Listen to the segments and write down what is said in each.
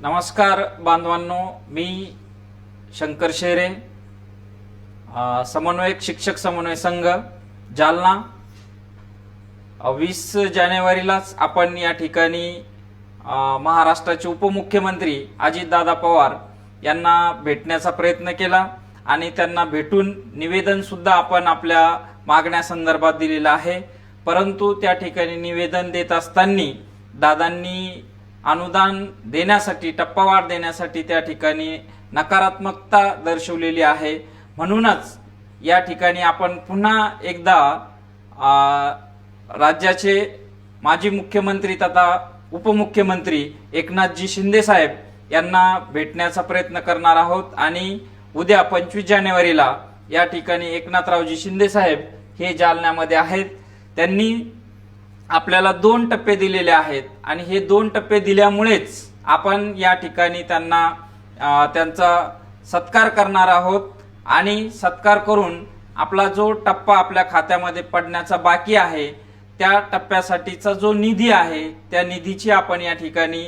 नमस्कार बांधवांनो मी शंकर शेरे समन्वयक शिक्षक समन्वय संघ जालना. वीस जानेवारीलाच आपण या ठिकाणी महाराष्ट्राचे उपमुख्यमंत्री अजितदादा पवार यांना भेटण्याचा प्रयत्न केला आणि त्यांना भेटून निवेदन सुद्धा आपण आपल्या मागण्यासंदर्भात दिलेलं आहे. परंतु त्या ठिकाणी निवेदन देत असताना दादांनी अनुदान देण्यासाठी टप्पावाढ देण्यासाठी त्या ठिकाणी नकारात्मकता दर्शवलेली आहे. म्हणूनच या ठिकाणी आपण पुन्हा एकदा राज्याचे माजी मुख्यमंत्री तथा उपमुख्यमंत्री एकनाथजी शिंदे साहेब यांना भेटण्याचा प्रयत्न करणार आहोत आणि उद्या पंचवीस जानेवारीला या ठिकाणी एकनाथरावजी शिंदेसाहेब हे जालन्यामध्ये आहेत. त्यांनी आपल्याला दोन टप्पे दिलेले आहेत आणि हे दोन टप्पे दिल्यामुळेच आपण या ठिकाणी त्यांना त्यांचा सत्कार करणार आहोत आणि सत्कार करून आपला जो टप्पा आपल्या खात्यामध्ये पडण्याचा बाकी आहे त्या टप्प्यासाठीचा जो निधी आहे त्या निधीची आपण या ठिकाणी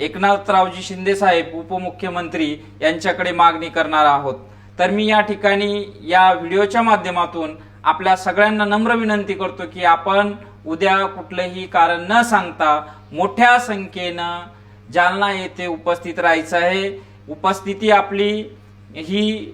एकनाथरावजी शिंदे साहेब उपमुख्यमंत्री यांच्याकडे मागणी करणार आहोत. तर मी या ठिकाणी या व्हिडिओच्या माध्यमातून आपल्या सगळ्यांना नम्र विनंती करतो की आपण उद्या कुठलंही कारण न सांगता मोठ्या संख्येनं जालना येथे उपस्थित राहायचं आहे. उपस्थिती आपली ही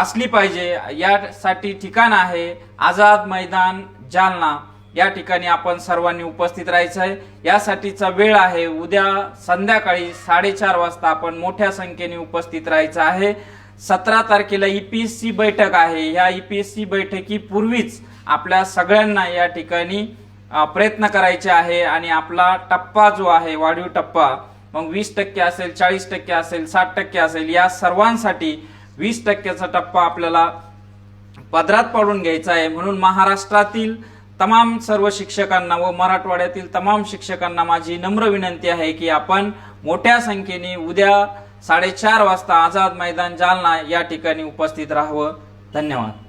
असली पाहिजे. यासाठी ठिकाण आहे आझाद मैदान जालना. या ठिकाणी आपण सर्वांनी उपस्थित राहायचं आहे. यासाठीचा वेळ आहे. उद्या संध्याकाळी साडेचार वाजता आपण मोठ्या संख्येने उपस्थित राहायचं आहे. सतरा तारखेला ईपीएससी बैठक आहे. या ईपीएससी बैठकीपूर्वीच आपल्या सगळ्यांना या ठिकाणी प्रयत्न करायचे आहे आणि आपला टप्पा जो आहे वाढीव टप्पा मग वीस टक्के असेल चाळीस टक्के असेल साठ टक्के असेल या सर्वांसाठी वीस टक्क्याचा टप्पा आपल्याला पदरात पाडून घ्यायचा आहे. म्हणून महाराष्ट्रातील तमाम सर्व शिक्षकांना व मराठवाड्यातील तमाम शिक्षकांना माझी नम्र विनंती आहे की आपण मोठ्या संख्येने उद्या साडेचार वाजता आझाद मैदान जालना या ठिकाणी उपस्थित राहावं. धन्यवाद.